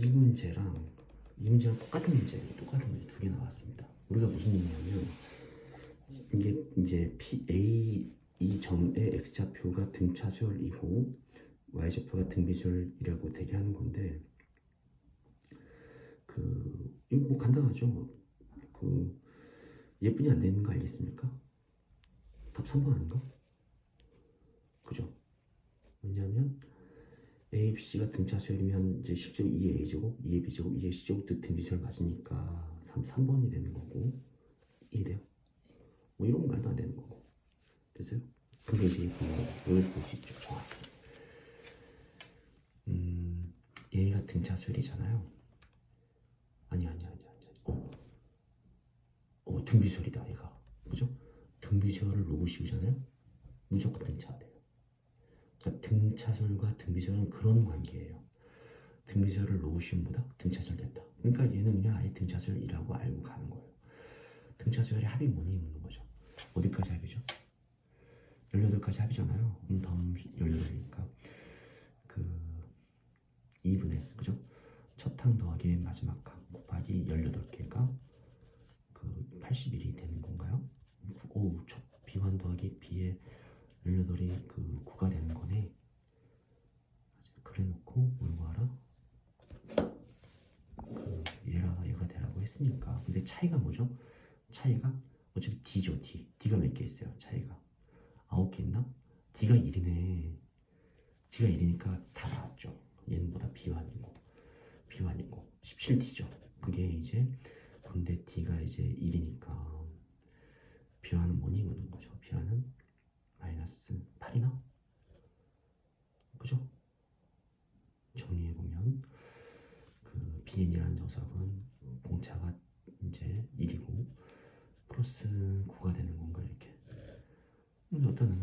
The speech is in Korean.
이 문제랑 이 문제랑 똑같은 문제, 똑같은 문제 두 개 나왔습니다. 우리가 무슨 얘기냐면 이게 이제 P A 이 점의 x 좌표가 등차수열이고 y 좌표가 등비주얼이라고 되게 하는 건데 그 이거 뭐 간단하죠. 그 예쁜이 안 되는 거 알겠습니까? 답 3번 아닌가? 그죠? 왜냐하면 A, B, C가 등차 수열이면 이제 실제로 2의 A제곱, 2의 B제곱, 2의 C제곱도 등비수열 맞으니까 3, 3번이 되는 거고 이래요. 뭐 이런 거 말도 안 되는 거고 됐어요? 그게 이제 여기서 볼 수 있죠 정확히 음 얘가 등차 수열이잖아요 아니 아니 아니 아니. 어, 어 등비수열이다 얘가 그죠? 등비수열을 로고 씌우잖아요 무조건 등차가 돼요 등차설과 등비설은 그런 관계예요. 등비설을 로우시움보다 등차설 된다. 그러니까 얘는 그냥 아예 등차설이라고 알고 가는 거예요. 등차설의 합이 뭐니 묻는 거죠. 어디까지 합이죠? 18까지 합이잖아요. 그럼 다음 18이니까 그 2분의 그죠? 첫 항 더하기 맨 마지막 항 곱하기 18개가 그 81이 되는 건가요? 오, 첫 B1 더하기 B의 18이 그 9가 되는 거네. 그래 놓고 뭘 구하라? 그 얘가 얘가 되라고 했으니까. 근데 차이가 뭐죠? 차이가 어차피 D죠, D. D가 몇 개 있어요? 차이가. 아홉 개 있나? D가 1이네. D가 1이니까 다 나왔죠. 얘는 보다 B1이고 B1이고 17D죠. 그게 이제 근데 D가 이제 1이니까 B1은 뭐니 묻는 거죠. B1은 마이너스 8이나? 그죠? 정리해보면 그 BN이라는 녀석은 공차가 이제 1이고 플러스 9가 되는 건가 이렇게 음, 일단은